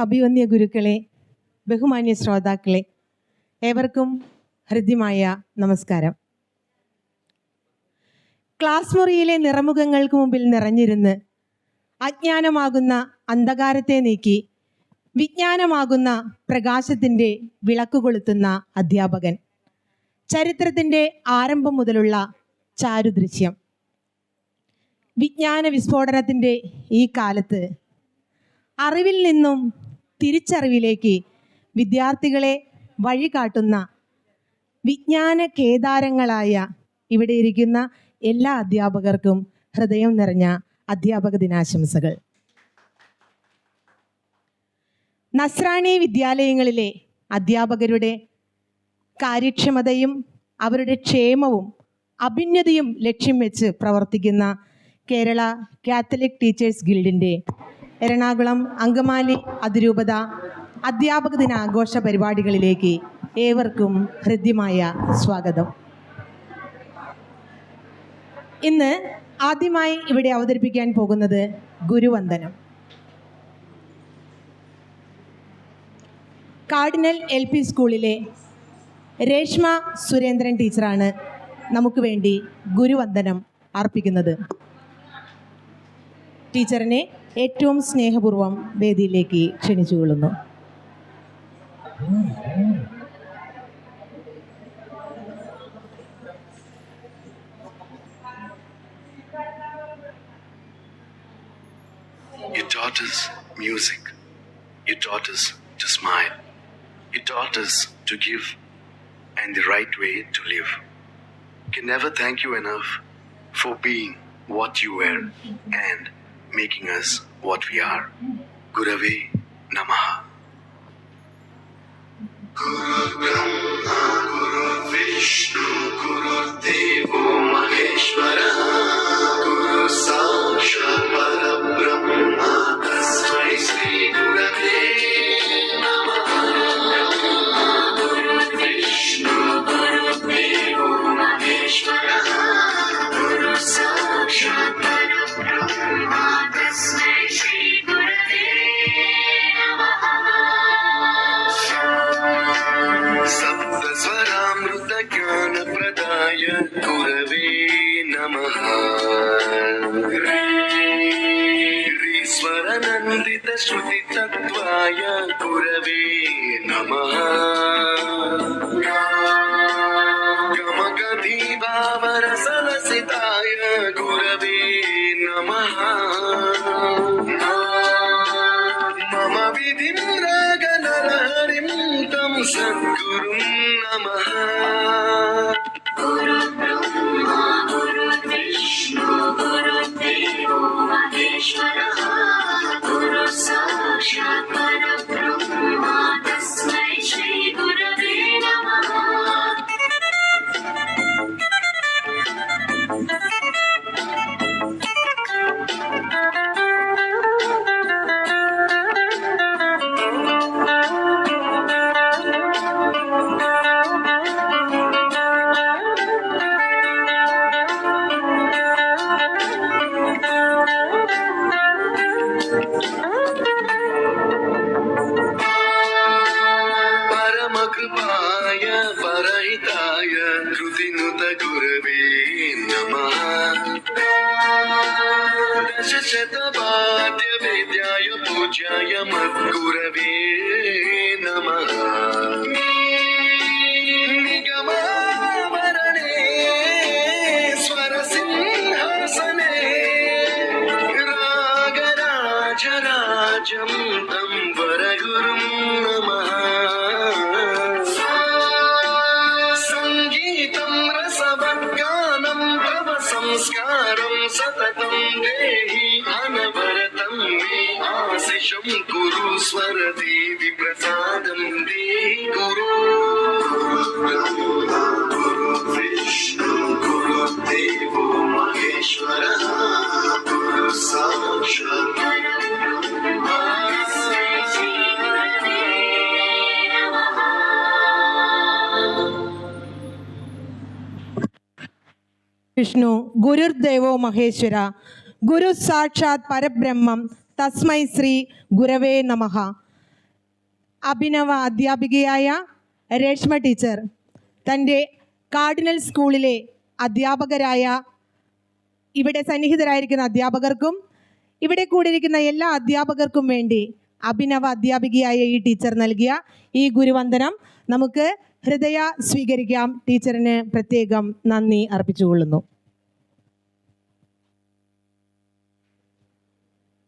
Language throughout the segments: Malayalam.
അഭിവന്യ ഗുരുക്കളെ ബഹുമാന്യ ശ്രോതാക്കളെ ഏവർക്കും ഹൃദ്യമായ നമസ്കാരം. ക്ലാസ് മുറിയിലെ നിറമുഖങ്ങൾക്ക് മുമ്പിൽ നിറഞ്ഞിരുന്ന് അജ്ഞാനമാകുന്ന അന്ധകാരത്തെ നീക്കി വിജ്ഞാനമാകുന്ന പ്രകാശത്തിന്റെ വിളക്ക് കൊളുത്തുന്ന അധ്യാപകൻ. ചരിത്രത്തിന്റെ ആരംഭം മുതലുള്ള ചാരുദൃശ്യം. വിജ്ഞാന വിസ്ഫോടനത്തിന്റെ ഈ കാലത്ത് അറിവിൽ നിന്നും തിരിച്ചറിവിലേക്ക് വിദ്യാർത്ഥികളെ വഴികാട്ടുന്ന വിജ്ഞാന കേദാരങ്ങളായ ഇവിടെ ഇരിക്കുന്ന എല്ലാ അധ്യാപകർക്കും ഹൃദയം നിറഞ്ഞ അധ്യാപക ദിനാശംസകൾ. നസ്രാണി വിദ്യാലയങ്ങളിലെ അധ്യാപകരുടെ കാര്യക്ഷമതയും അവരുടെ ക്ഷേമവും അഭിന്നതയും ലക്ഷ്യം വെച്ച് പ്രവർത്തിക്കുന്ന കേരള കാത്തലിക് ടീച്ചേഴ്സ് ഗിൽഡിന്റെ എറണാകുളം അങ്കമാലി അതിരൂപത അധ്യാപക ദിനാഘോഷ പരിപാടികളിലേക്ക് ഏവർക്കും ഹൃദ്യമായ സ്വാഗതം. ഇന്ന് ആദ്യമായി ഇവിടെ അവതരിപ്പിക്കാൻ പോകുന്നത് ഗുരുവന്ദനം. കാർഡിനൽ എൽ പി സ്കൂളിലെ രേഷ്മ സുരേന്ദ്രൻ ടീച്ചറാണ് നമുക്ക് വേണ്ടി ഗുരുവന്ദനം അർപ്പിക്കുന്നത്. ടീച്ചറിനെ ഏറ്റവും സ്നേഹപൂർവ്വം വേദിയിലേക്ക് ക്ഷണിച്ചുകൊള്ളുന്നു You taught us music. You taught us to smile. You taught us to give and the right way to live. Can never thank you enough for being what you were and making us what we are. Gurave Namaha. Vishnu Guru అమృత జ్ఞాన ప్రదాయ గురవే నమ శ్రీశ్వర నందిత శృతి తత్వాయ గురవే నమ గమగధీభావరసలసితాయ గురవే నమ మమ విధిం రాగ నరహరిం తం సన్ Shabbat. नमः दशशतवाद्यवेद्याय पूज्याय मद्गुरवे సంస్కారం సతతం దేహి అనవరతం మే. ఆశిషం కురు స్వరదేవి ప్రసా വിഷ്ണു ഗുരുർദേവോ മഹേശ്വര ഗുരു സാക്ഷാത് പരബ്രഹ്മം തസ്മൈ ശ്രീ ഗുരവേ നമഃ അഭിനവ അധ്യാപികയായ രേഷ്മ ടീച്ചർ തന്റെ കാർഡിനൽ സ്കൂളിലെ അധ്യാപകരായ ഇവിടെ സന്നിഹിതരായിരിക്കുന്ന അധ്യാപകർക്കും ഇവിടെ കൂടിയിരിക്കുന്ന എല്ലാ അധ്യാപകർക്കും വേണ്ടി അഭിനവ അധ്യാപികയായ ഈ ടീച്ചർ നൽകിയ ഈ ഗുരുവന്ദനം നമുക്ക് ഹൃദയ സ്വീകരിക്കാം. ടീച്ചറിന് പ്രത്യേകം നന്ദി അർപ്പിച്ചുകൊള്ളുന്നു.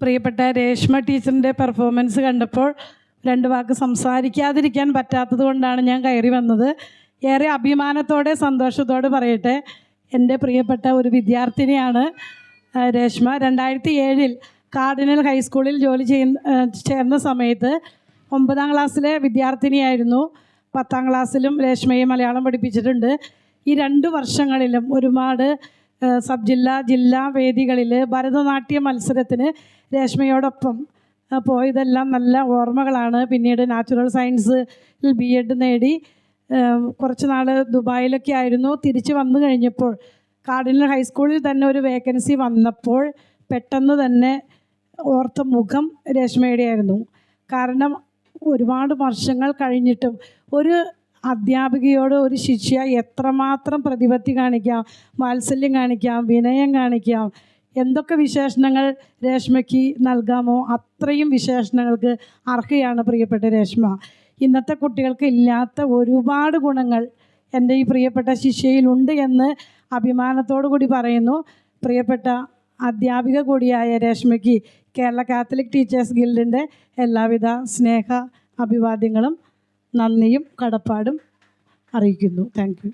പ്രിയപ്പെട്ട രേഷ്മ ടീച്ചറിന്റെ പെർഫോമൻസ് കണ്ടപ്പോൾ രണ്ട് വാക്ക് സംസാരിക്കാതിരിക്കാൻ പറ്റാത്തത് കൊണ്ടാണ് ഞാൻ കയറി വന്നത്. ഏറെ അഭിമാനത്തോടെ സന്തോഷത്തോടെ പറയട്ടെ. എന്റെ പ്രിയപ്പെട്ട ഒരു വിദ്യാർത്ഥിനിയാണ് രേഷ്മ. രണ്ടായിരത്തി ഏഴിൽ കാർഡിനൽ ഹൈസ്കൂളിൽ ജോലി ചെയ്യുന്ന ചേർന്ന സമയത്ത് ഒമ്പതാം ക്ലാസ്സിലെ വിദ്യാർത്ഥിനിയായിരുന്നു. പത്താം ക്ലാസ്സിലും രേഷ്മയെ മലയാളം പഠിപ്പിച്ചിട്ടുണ്ട്. ഈ രണ്ട് വർഷങ്ങളിലും ഒരുപാട് സബ് ജില്ലാ ജില്ലാ വേദികളിൽ ഭരതനാട്യ മത്സരത്തിന് രേഷ്മയോടൊപ്പം പോയതെല്ലാം നല്ല ഓർമ്മകളാണ്. പിന്നീട് നാച്ചുറൽ സയൻസിൽ ബി എഡ് നേടി കുറച്ച് നാൾ ദുബായിലൊക്കെ ആയിരുന്നു. തിരിച്ചു വന്നു കഴിഞ്ഞപ്പോൾ കാർഡിനൽ ഹൈസ്കൂളിൽ തന്നെ ഒരു വേക്കൻസി വന്നപ്പോൾ പെട്ടെന്ന് തന്നെ ഓർത്ത മുഖം രേഷ്മയുടെ ആയിരുന്നു കാരണം ഒരുപാട് വർഷങ്ങൾ കഴിഞ്ഞിട്ടും ഒരു അധ്യാപികയോട് ഒരു ശിഷ്യ എത്രമാത്രം പ്രതിപത്തി കാണിക്കാം വാത്സല്യം കാണിക്കാം വിനയം കാണിക്കാം എന്തൊക്കെ വിശേഷണങ്ങൾ രേഷ്മയ്ക്ക് നൽകാമോ അത്രയും വിശേഷണങ്ങൾക്ക് അർഹയാണ് പ്രിയപ്പെട്ട രേഷ്മ. ഇന്നത്തെ കുട്ടികൾക്ക് ഇല്ലാത്ത ഒരുപാട് ഗുണങ്ങൾ എന്റെ ഈ പ്രിയപ്പെട്ട ശിഷ്യയിലുണ്ട് എന്ന് അഭിമാനത്തോടു കൂടി പറയുന്നു. പ്രിയപ്പെട്ട അധ്യാപിക കൂടിയായ രേഷ്മയ്ക്ക് കേരള കാത്തലിക് ടീച്ചേഴ്സ് ഗിൽഡിന്റെ എല്ലാവിധ സ്നേഹ അഭിവാദ്യങ്ങളും നന്ദിയും കടപ്പാടും അറിയിക്കുന്നു. താങ്ക്